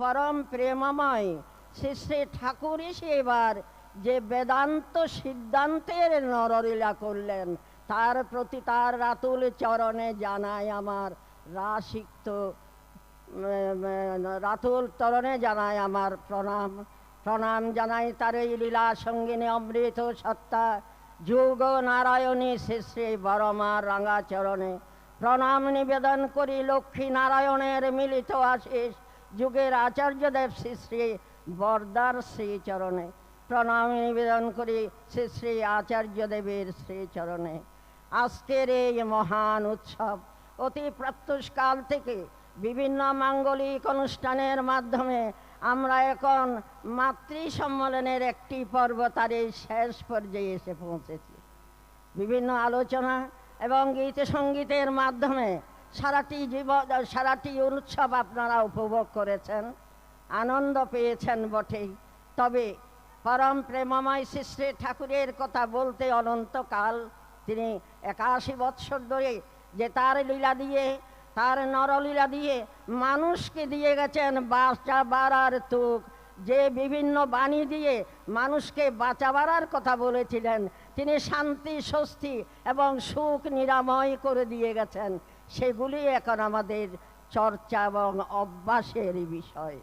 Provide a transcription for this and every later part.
পরম প্রেমময়। শ্রী শ্রী ঠাকুর এসে এবার যে বেদান্ত সিদ্ধান্তের নরলীলা করলেন, তার প্রতি তার রাতুল চরণে জানায় আমার রাসিক্ত রাতুল তরণে জানায় আমার প্রণাম। প্রণাম জানাই তার এই লীলা সঙ্গিনী অমৃত সত্তা, যুগ নারায়ণী শ্রী শ্রী বরমার রাঙা চরণে। প্রণাম নিবেদন করি লক্ষ্মী নারায়ণের মিলিত আশিস যুগের আচার্যদেব শ্রী শ্রী বরদার শ্রীচরণে। প্রণাম নিবেদন করি শ্রী শ্রী আচার্যদেবের শ্রীচরণে। আজকের এই মহান উৎসব অতি প্রত্যুষকাল থেকে বিভিন্ন মাঙ্গলিক অনুষ্ঠানের মাধ্যমে আমরা এখন মাতৃ সম্মেলনের একটি পর্ব তার এই শেষ পর্যায়ে এসে পৌঁছেছি। বিভিন্ন আলোচনা এবং গীত সঙ্গীতের মাধ্যমে সারাটি জীবন, সারাটি উৎসব আপনারা উপভোগ করেছেন, আনন্দ পেয়েছেন বটেই। তবে পরম প্রেমময় শ্রী ঠাকুরের কথা বলতে অনন্তকাল তিনি একাশি বৎসর ধরে যে তার লীলা দিয়ে, তার নরলীলা দিয়ে মানুষকে দিয়ে গেছেন বাঁচা বাড়ার তুক। যে বিভিন্ন বাণী দিয়ে মানুষকে বাঁচাবার কথা বলেছিলেন, তিনি শান্তি, স্বস্তি এবং সুখ নিরাময় করে দিয়ে গেছেন। সেগুলি এখন আমাদের চর্চা এবং অভ্যাসের বিষয়।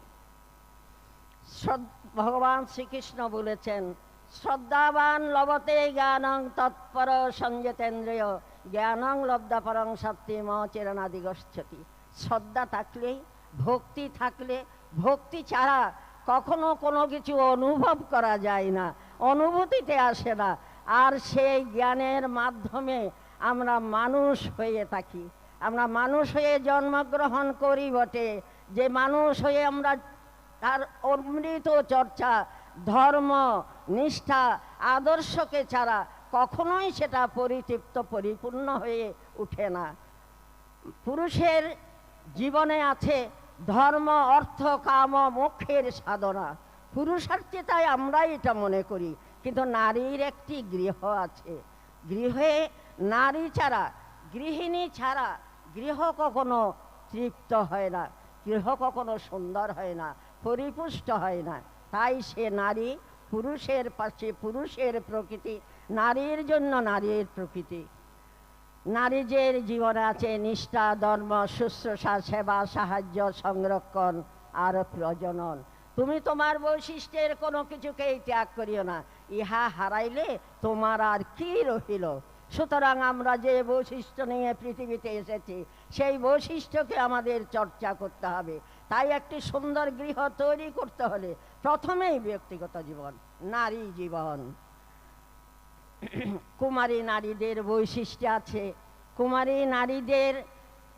ভগবান শ্রীকৃষ্ণ বলেছেন, শ্রদ্ধাবান লবতে জ্ঞানং তৎপর সঞ্জতেন্দ্রিয়, জ্ঞানং লব্ধাপরং সত্যিম চেরনাদি গচ্ছতি শ্রদ্ধা থাকলে, ভক্তি থাকলে, ভক্তি ছাড়া কখনো কোনো কিছু অনুভব করা যায় না, অনুভূতিতে আসে না। আর সেই জ্ঞানের মাধ্যমে আমরা মানুষ হয়ে থাকি। আমরা মানুষ হয়ে জন্মগ্রহণ করি বটে। যে মানুষ হয়ে আমরা তার অমৃত চর্চা, ধর্ম, নিষ্ঠা, আদর্শকে ছাড়া কখনোই সেটা পরিতৃপ্ত, পরিপূর্ণ হয়ে ওঠে না। পুরুষের জীবনে আছে ধর্ম, অর্থ, কাম, মোক্ষের সাধনা। পুরুষার্থে তাই আমরা এটা মনে করি, কিন্তু নারীর একটি গৃহ আছে। গৃহে নারী ছাড়া, গৃহিণী ছাড়া গৃহ কখনো তৃপ্ত হয় না, গৃহ কখনো সুন্দর হয় না, পরিপুষ্ট হয় না। তাই সে নারী পুরুষের পাশে, পুরুষের প্রকৃতি, নারীর জন্য নারীর প্রকৃতি। নারীদের জীবনে আছে নিষ্ঠা, ধর্ম, শুশ্রূষা, সেবা, সাহায্য, সংরক্ষণ আর প্রজনন। তুমি তোমার বৈশিষ্ট্যের কোনো কিছুকেই ত্যাগ করিও না। ইহা হারাইলে তোমার আর কি রহিল? সুতরাং আমরা যে বৈশিষ্ট্য নিয়ে পৃথিবীতে এসেছি, সেই বৈশিষ্ট্যকে আমাদের চর্চা করতে হবে। তাই একটি সুন্দর গৃহ তৈরি করতে হলে প্রথমেই ব্যক্তিগত জীবন, নারী জীবন। কুমারী নারীদের বৈশিষ্ট্য আছে। কুমারী নারীদের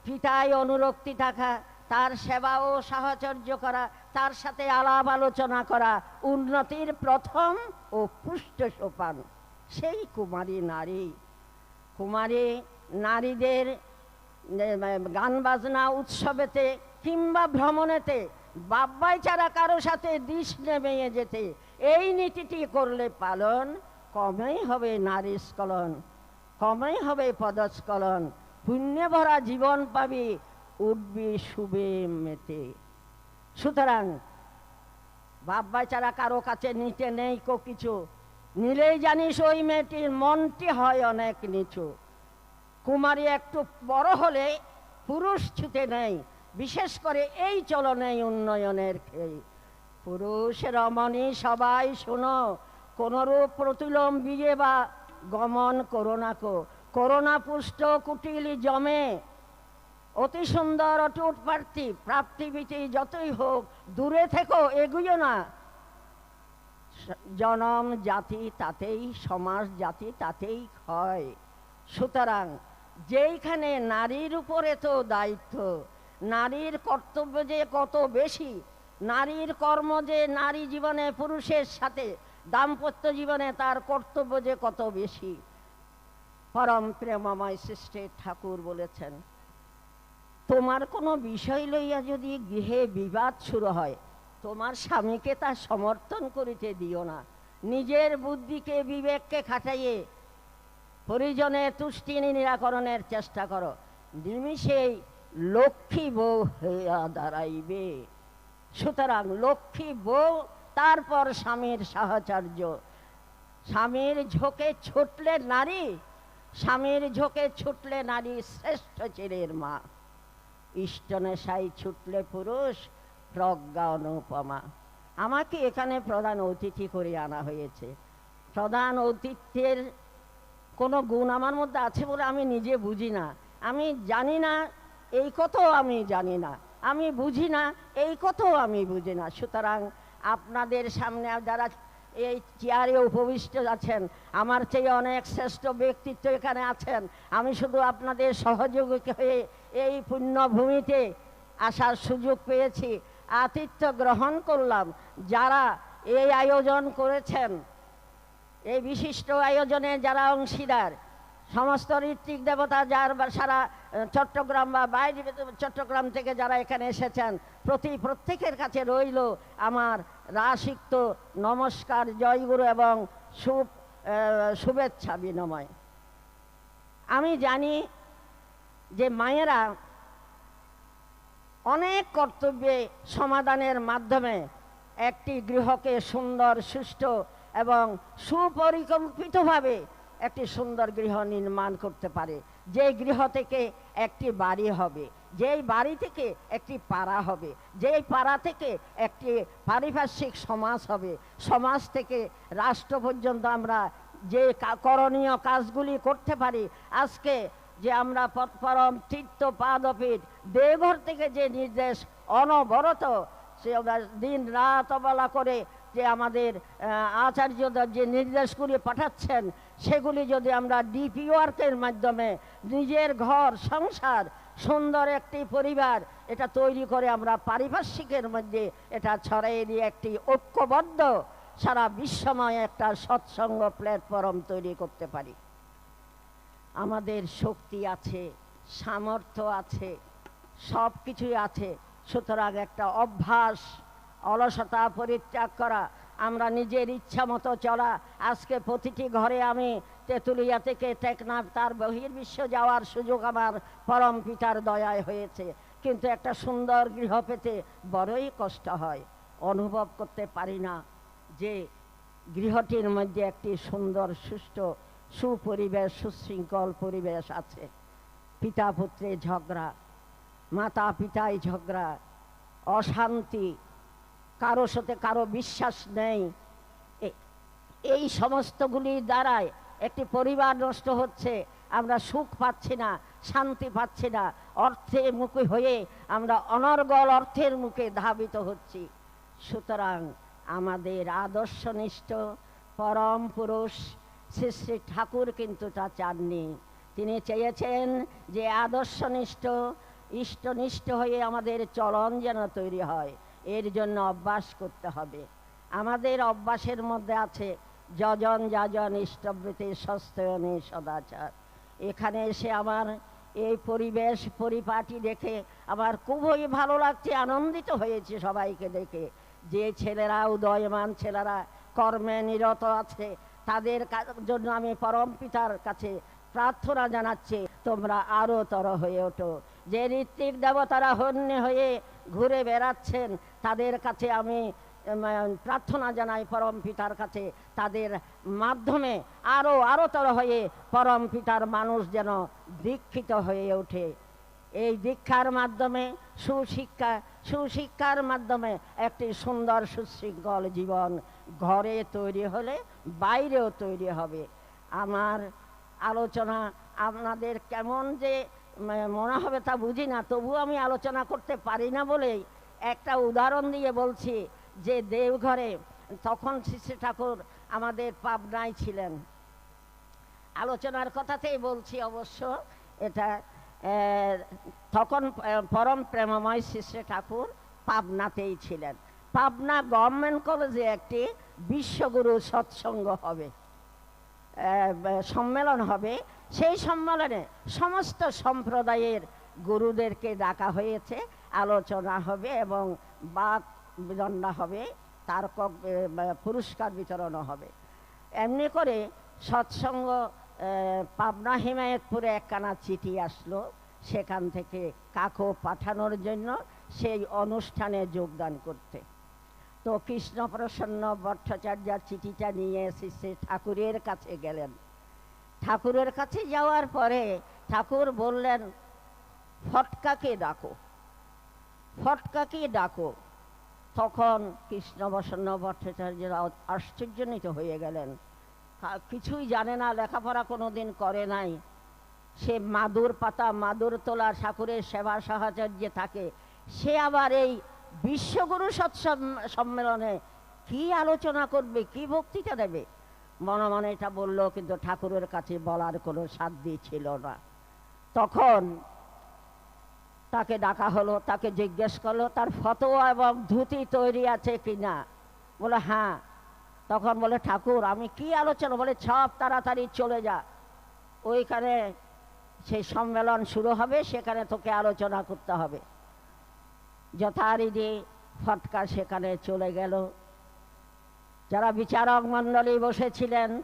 পিতায় অনুরক্তি থাকা, তার সেবা ও সাহচর্য করা, তার সাথে আলাপ আলোচনা করা, উন্নতির প্রথম ও পুষ্ট সোপান। সেই কুমারী নারী। কুমারী নারীদের গান বাজনা উৎসবেতে কিংবা ভ্রমণেতে বাব্বাই ছাড়া কারও সাথে দিশ নেমে যেতে এই নীতিটি করলে পালন কমেই হবে নারী স্খলন, কমেই হবে পদস্খলন। পুণ্যে ভরা জীবন পাবি, উঠবি শুবে মেতে। সুতরাং বাব্বাই ছাড়া কারও কাছে নিতে নেই কো কিছু। নিলেই জানিস ওই মেয়েটির মনটি হয় অনেক নিচু। কুমারী একটু বড় হলে পুরুষ ছুতে নেই, বিশেষ করে এই চলনেই উন্নয়নের খেই। পুরুষ রমণী সবাই শোনো, কোনরূপ প্রতিলম বিয়ে বা গমন করোনা কো। করোনা পুষ্ট কুটিলি জমে, অতি সুন্দর অটুট প্রার্থী প্রাপ্তিবিতি যতই হোক, দূরে থেকো এগুলো না। জনম জাতি তাতেই, সমাজ জাতি তাতেই হয় সুতরাং যেইখানে নারীর উপরে তো দায়িত্ব, নারীর কর্তব্য যে কত বেশি, নারীর কর্ম যে নারী জীবনে পুরুষের সাথে, দাম্পত্য জীবনে তার কর্তব্য যে কত বেশি, পরম প্রেমময় সৃষ্টির ঠাকুর বলেছেন। তোমার কোনো বিষয় লইয়া যদি গৃহে বিবাদ শুরু হয় তোমার স্বামীকে তা সমর্থন করিতে দিও না। নিজের বুদ্ধিকে বিবেককে খাটাইয়ে পরিজনে তুষ্টি নিরাকরণের চেষ্টা করো। নিমিষেই লক্ষ্মী বউ হইয়া দাঁড়াইবে। সুতরাং লক্ষ্মী বউ, তারপর স্বামীর সাহচর্য। স্বামীর ঝোঁকে ছুটলে নারী, স্বামীর ঝোঁকে ছুটলে নারী শ্রেষ্ঠ চিরের মা। ইষ্টনেশাই ছুটলে পুরুষ প্রজ্ঞা অনুপমা আমাকে এখানে প্রধান অতিথি করে আনা হয়েছে। প্রধান অতিথ্যের কোনো গুণ আমার মধ্যে আছে বলে আমি নিজে বুঝি না। আমি জানি না, এই কথাও আমি জানি না। আমি বুঝি না, এই কথাও আমি বুঝি না। সুতরাং আপনাদের সামনে যারা এই চেয়ারে উপবিষ্ট আছেন, আমার চেয়ে অনেক শ্রেষ্ঠ ব্যক্তিত্ব এখানে আছেন। আমি শুধু আপনাদের সহযোগী হয়ে এই পুণ্যভূমিতে আসার সুযোগ পেয়েছি। আতিথ্য গ্রহণ করলাম। যারা এই আয়োজন করেছেন, এই বিশিষ্ট আয়োজনে যারা অংশীদার, সমস্ত ঋত্বিক দেবতা যার সারা চট্টগ্রাম বা বাইরে চট্টগ্রাম থেকে যারা এখানে এসেছেন, প্রতি প্রত্যেকের কাছে রইল আমার রাসিক্ত নমস্কার জয়গুরু এবং শুভ শুভেচ্ছা বিনিময়। আমি জানি যে মায়েরা অনেক কর্তব্যে সমাধানের মাধ্যমে একটি গৃহকে সুন্দর, সুষ্ঠু এবং সুপরিকল্পিতভাবে একটি সুন্দর গৃহ নির্মাণ করতে পারে। যে গৃহ থেকে একটি বাড়ি হবে, যেই বাড়ি থেকে একটি পাড়া হবে, যেই পাড়া থেকে একটি পারিপার্শ্বিক সমাজ হবে, সমাজ থেকে রাষ্ট্র পর্যন্ত আমরা যে করণীয় কাজগুলি করতে পারি, আজকে যে আমরা পথ- পরম তীর্থ পাদপীঠ দেওঘর থেকে যে নির্দেশ অনবরত সে দিন রাত অবলা করে যে আমাদের আচার্যদের যে নির্দেশগুলি পাঠাচ্ছেন, সেগুলি যদি আমরা ডিপি ওয়ার্কের মাধ্যমে নিজের ঘর, সংসার, সুন্দর একটি পরিবার, এটা তৈরি করে আমরা পারিপার্শ্বিকের মধ্যে এটা ছড়াই দিয়ে একটি ঐক্যবদ্ধ সারা বিশ্বময় একটা সৎসঙ্গ প্ল্যাটফর্ম তৈরি করতে পারি। আমাদের শক্তি আছে, সামর্থ্য আছে সব কিছুই আছে। সুতরাং একটা অভ্যাস, অলসতা পরিত্যাগ করা, আমরা নিজের ইচ্ছা মতো চলা। আজকে প্রতিটি ঘরে আমি তেঁতুলিয়া থেকে টেকনাফ, তার বহির্বিশ্ব যাওয়ার সুযোগ আমার পরম পিতার দয়ায় হয়েছে। কিন্তু একটা সুন্দর গৃহ পেতে বড়ই কষ্ট হয়। অনুভব করতে পারি না যে গৃহটির মধ্যে একটি সুন্দর, সুষ্ঠু সুপরিবেশ, সুশৃঙ্খল পরিবেশ আছে। পিতা পুত্রে ঝগড়া মাতা পিতায় ঝগড়া, অশান্তি কারও সাথে কারও বিশ্বাস নেই। এই সমস্তগুলির দ্বারাই একটি পরিবার নষ্ট হচ্ছে, আমরা সুখ পাচ্ছি না, শান্তি পাচ্ছি না অর্থে মুখে হয়ে আমরা অনর্গল অর্থের মুখে ধাবিত হচ্ছি। সুতরাং আমাদের আদর্শনিষ্ঠ পরম পুরুষ শ্রী শ্রী ঠাকুর কিন্তু তা চাননি। তিনি চেয়েছেন যে আদর্শনিষ্ঠ, ইষ্টনিষ্ঠ হয়ে আমাদের চলন যেন তৈরি হয়। এর জন্য অভ্যাস করতে হবে। আমাদের অভ্যাসের মধ্যে আছে যজন যাজন ইষ্টবৃত্তি সস্তয়নী সদাচার। এখানে এসে আমার এই পরিবেশ পরিপাটি দেখে আমার খুবই ভালো লাগছে, আনন্দিত হয়েছে সবাইকে দেখে। যে ছেলেরা, উদয়মান ছেলেরা কর্মে নিরত আছে তাদের জন্য আমি পরম পিতার কাছে প্রার্থনা জানাচ্ছি, তোমরা আরও তর হয়ে ওঠো। যে ঋত্বিক দেবতারা হন্য হয়ে ঘুরে বেড়াচ্ছেন, তাদের কাছে আমি প্রার্থনা জানাই পরম পিতার কাছে। তাদের মাধ্যমে আরও আরও তর হয়ে পরম পিতার মানুষ যেন দীক্ষিত হয়ে ওঠে। এই দীক্ষার মাধ্যমে, সুশিক্ষা, সুশিক্ষার মাধ্যমে একটি সুন্দর সুশৃঙ্খল জীবন ঘরে তৈরি হলে বাইরেও তৈরি হবে। আমার আলোচনা আপনাদের কেমন যে মনে হবে তা বুঝি না, তবুও আমি আলোচনা করতে পারি না বলেই একটা উদাহরণ দিয়ে বলছি যে দেওঘরে তখন শ্রী ঠাকুর আমাদের পাবনায় ছিলেন। আলোচনার কথাতেই বলছি অবশ্য, এটা তখন পরম প্রেমময় শিষ্য ঠাকুর পাবনাতেই ছিলেন। পাবনা গভর্নমেন্ট কলেজে একটি বিশ্বগুরু সৎসঙ্গ হবে। সম্মেলন হবে। সেই সম্মেলনে সমস্ত সম্প্রদায়ের গুরুদেরকে ডাকা হয়েছে, আলোচনা হবে এবং বাক বিদণ্ডা হবে তার পুরস্কার বিতরণও হবে। এমনি করে সৎসঙ্গ পাবনা হিমায়তপুরে একখানা চিঠি আসলো সেখান থেকে কাকো পাঠানোর জন্য সেই অনুষ্ঠানে যোগদান করতে। তো কৃষ্ণপ্রসন্ন ভট্টাচার্যার চিঠিটা নিয়ে শ্রী শ্রী ঠাকুরের কাছে গেলেন। ঠাকুরের কাছে যাওয়ার পরে ঠাকুর বললেন, ফটকাকে ডাকো ফটকাকে ডাকো। তখন কৃষ্ণবসন্ন ভট্টাচার্যরা আশ্চর্যজনিত হয়ে গেলেন। কিছুই জানে না, লেখাপড়া কোনো দিন করে নাই। সে মাদুর পাতা, মাদুর তোলা, ঠাকুরের সেবা সাহাচর্যে থাকে। সে আবার এই বিশ্বগুরু সৎসম, সম্মেলনে কি আলোচনা করবে, কি বক্তৃতা দেবে? মনে মনে এটা বলল, কিন্তু ঠাকুরের কাছে বলার কোনো সাধ্য ছিল না। তখন তাকে ডাকা হলো, তাকে জিজ্ঞেস করল, তার ফতোয়া এবং ধুতি তৈরি আছে কিনা বলে হ্যাঁ। তখন বলে, ঠাকুর, আমি কি আলোচনা? বলে সব তাড়াতাড়ি চলে যা। ওইখানে সেই সম্মেলন শুরু হবে, সেখানে তোকে আলোচনা করতে হবে। যথারীতি ফটকা সেখানে চলে গেল। যারা বিচারক মণ্ডলী বসেছিলেন,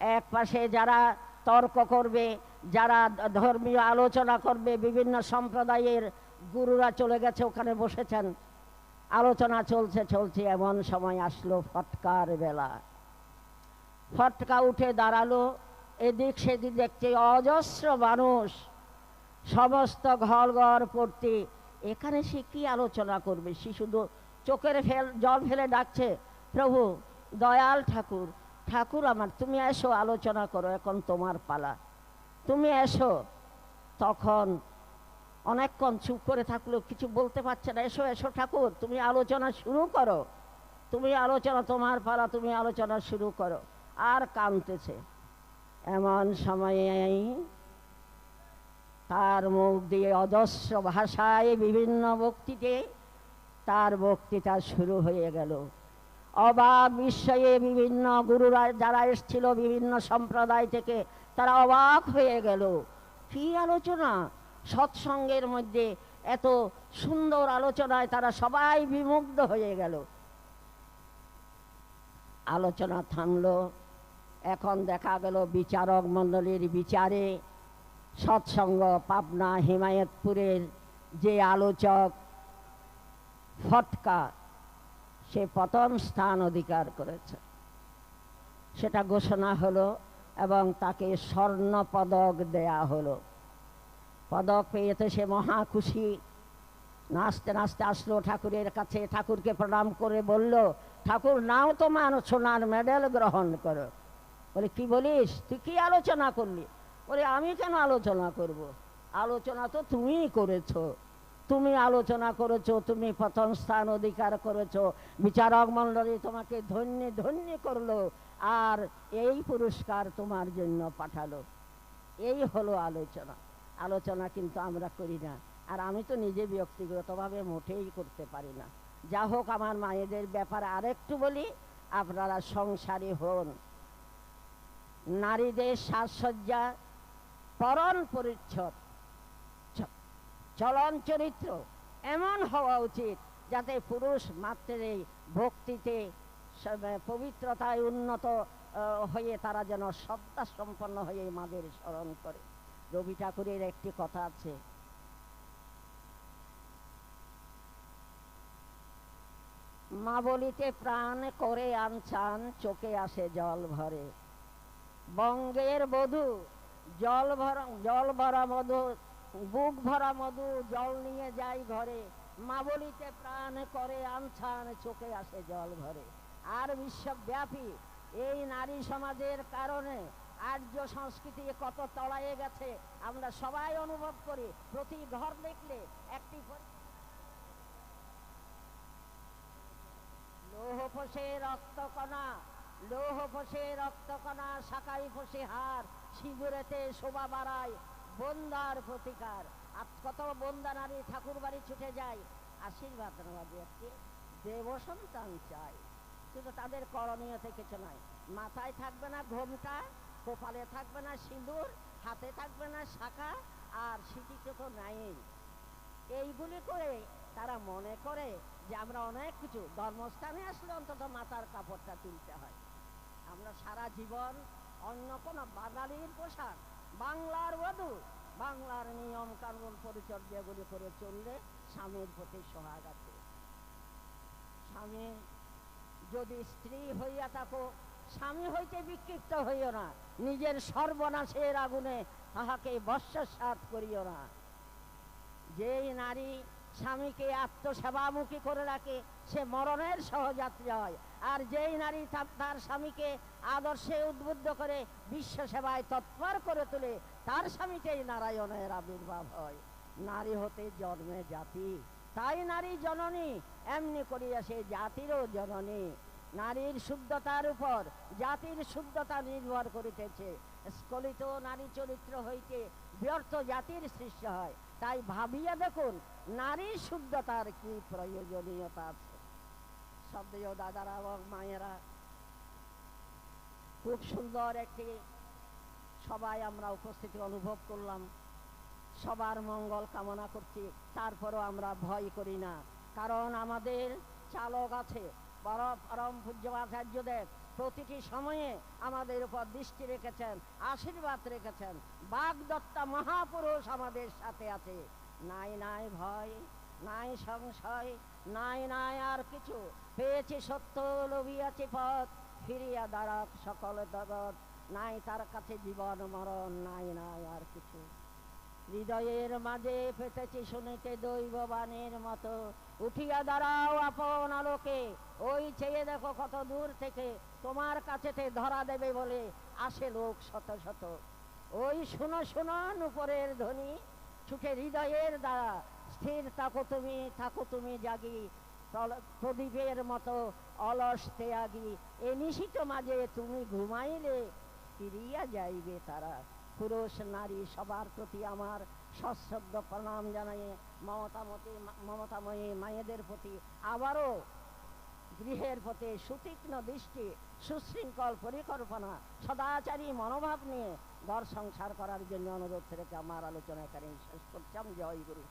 এক পাশে যারা তর্ক করবে, যারা ধর্মীয় আলোচনা করবে, বিভিন্ন সম্প্রদায়ের গুরুরা চলে গেছে, ওখানে বসেছেন। আলোচনা চলছে চলছে, এমন সময় আসলো ফটকার বেলা। ফটকা উঠে দাঁড়াল, এদিক সেদিক দেখছে অজস্র মানুষ, সমস্ত ঘর ঘর পড়তে এখানে সে কি আলোচনা করবে? সে শুধু চোখের ফেল, জল ফেলে ডাকছে, প্রভু, দয়াল ঠাকুর ঠাকুর আমার, তুমি এসো, আলোচনা করো, এখন তোমার পালা। তুমি এসো। তখন অনেকক্ষণ চুপ করে থাকল কিছু বলতে পারছে না। এসো এসো ঠাকুর, তুমি আলোচনা শুরু করো। তুমি আলোচনা তোমার পালা, তুমি আলোচনা শুরু করো। আর কাঁদতেছে। এমন সময়েই তার মুখ দিয়ে অজস্র ভাষায় বিভিন্ন বক্তৃতে তার বক্তৃতা শুরু হয়ে গেল। অবাক বিস্ময়ে বিভিন্ন গুরুরা যারা এসছিল বিভিন্ন সম্প্রদায় থেকে তারা অবাক হয়ে গেল। কি আলোচনা? সৎসঙ্গের মধ্যে এত সুন্দর আলোচনায় তারা সবাই বিমুগ্ধ হয়ে গেল। আলোচনা থামলো। এখন দেখা গেল বিচারক মণ্ডলীর বিচারে সৎসঙ্গ পাবনা হিমায়তপুরের যে আলোচক ফটকা, সে প্রথম স্থান অধিকার করেছে। সেটা ঘোষণা হলো এবং তাকে স্বর্ণ পদক দেয়া হলো। পদক পেয়েতে সে মহা খুশি। নাচতে নাচতে আসলো ঠাকুরের কাছে। ঠাকুরকে প্রণাম করে বলল, ঠাকুর, নাও তো তোমার সোনার মেডেল গ্রহণ করো। বলে, কি বলিস? তুই কি আলোচনা করলি? বলে, আমি কেন আলোচনা করব। আলোচনা তো তুমিই করেছ। তুমি আলোচনা করেছ, তুমি প্রথম স্থান অধিকার করেছ। বিচারক মণ্ডলী তোমাকে ধন্য ধন্য করল আর এই পুরস্কার তোমার জন্য পাঠালো। এই হলো আলোচনা। আলোচনা কিন্তু আমরা করি না। আর আমি তো নিজে ব্যক্তিগতভাবে মোটেই করতে পারি না। যা হোক আমার মায়েদের ব্যাপারে আরেকটু বলি, আপনারা সংসারী হন। নারীদের সাজসজ্জা পরণ পরিচ্ছদ, চলন চরিত্র এমন হওয়া উচিত যাতে পুরুষ মাত্রেই ভক্তিতে পবিত্রতায় উন্নত হয়ে তারা যেন শ্রদ্ধা সম্পন্ন হয়ে মাদের স্মরণ করে। রবি ঠাকুরের একটি কথা আছে। মা বলিতে, প্রাণ করে আনছান, চোখে আসে জল ভরে। বঙ্গের বধূ, জল ভরা জল ভরা মধু, বুক ভরা মধু, জল নিয়ে যাই ঘরে। মা বলিতে, প্রাণ করে আনছান, চোখে আসে জল ভরে। আর বিশ্বব্যাপী এই নারী সমাজের কারণে আর্য সংস্কৃতি কত তলায়ে গেছে, আমরা সবাই অনুভব করি। প্রতি ঘর দেখলে একটি লৌহ ফসে রক্তকণা লৌহ ফসে রক্তকণা শাকাই ফসে হার সিঁদুরেতে শোভা বাড়ায়, বন্দার প্রতিকার। আর কত বন্দা নারী ঠাকুর বাড়ি ছুটে যায়, আশীর্বাদ নেওয়া একটি দেব সন্তান চাই কিন্তু তাদের করণীয় থেকে কিছু নয় মাথায় থাকবে না ঘোমটা কপালে থাকবে না সিঁদুর, হাতে থাকবে না শাখা, আর সিটিতে তো নাই এইগুলি করে তারা মনে করে যে আমরা অনেক কিছু। ধর্মস্থানে আসলে অন্তত মাথার কাপড়টা তুলতে হয়। আমরা সারা জীবন অন্য কোনো বাঙালির পোশাক, বাংলার বধূ, বাংলার নিয়ম কানুন পরিচর্যাগুলি করে চললে স্বামীর প্রতি সোহাগ আছে। স্বামী যদি স্ত্রী হইয়া থাকো স্বামী হইতে বিক্ষিপ্ত হইও না। নিজের সর্বনাশের আগুনে তাহাকে বর্ষসাত করিও না। যেই নারী স্বামীকে আত্মসেবামুখী করে রাখে, সে মরণের সহযাত্রী হয়। আর যেই নারী তার স্বামীকে আদর্শে উদ্বুদ্ধ করে বিশ্ব সেবায় তৎপর করে তোলে, তার স্বামীকেই নারায়ণের আবির্ভাব হয়। নারী হতে জন্মে জাতি, তাই নারী জননী, এমনি করিয়া সে জাতিরও জননী। নারীর শুদ্ধতার উপর, জাতির শুদ্ধতা নির্ভর করিতেছে। স্খলিত নারী চরিত্র হইতে ব্যর্থ জাতির সৃষ্টি হয়। তাই ভাবিয়া দেখুন নারীর শুদ্ধতার কি প্রয়োজনীয়তা আছে। সন্দেহ দাদারা এবং মায়েরা, খুব সুন্দর একটি সবাই আমরা উপস্থিতি অনুভব করলাম। সবার মঙ্গল কামনা করছি, তারপরও আমরা ভয় করি না। কারণ আমাদের চালক আছে বড় পরম পূজ্যবাচার্যদেব প্রতিটি সময়ে আমাদের উপর দৃষ্টি রেখেছেন, আশীর্বাদ রেখেছেন। বাগদত্তা মহাপুরুষ আমাদের সাথে আছে। নাই নাই ভয়, নাই সংশয়, নাই নাই আর কিছু। পেয়েছি সত্য, লভিয়াছি পথ, ফিরিয়া দাঁড়াক সকল জগৎ। নাই তার কাছে জীবন, মরণ, নাই নাই আর কিছু। হৃদয়ের মাঝে পেতেছি শুনিতে দৈববাণীর মতো। উঠিয়া দাঁড়াও আপন আলোকে, ওই চেয়ে দেখো কত দূর থেকে তোমার কাছেতে ধরা দেবে বলে আসে লোক শত শত। ওই শুনো শুনো উপরের ধ্বনি ছুটে হৃদয়ের দ্বারা স্থির থাকো তুমি থাকো তুমি জাগি প্রদীপের মতো অলস তেয়াগি। এ নিশিত মাঝে তুমি ঘুমাইলে, ফিরিয়া যাইবে তারা। পুরুষ, নারী সবার প্রতি আমার সশ্রদ্ধ প্রণাম জানাই। মমতামতি, মমতাময়ী মায়েদের প্রতি আবারও গৃহের প্রতি সুতীক্ষ্ণ দৃষ্টি, সুশৃঙ্খল পরিকল্পনা, সদাচারী মনোভাব নিয়ে ঘর সংসার করার জন্য অনুরোধ রেখে আমার আলোচনা এখানে শেষ করছি। আমি জয় গুরু।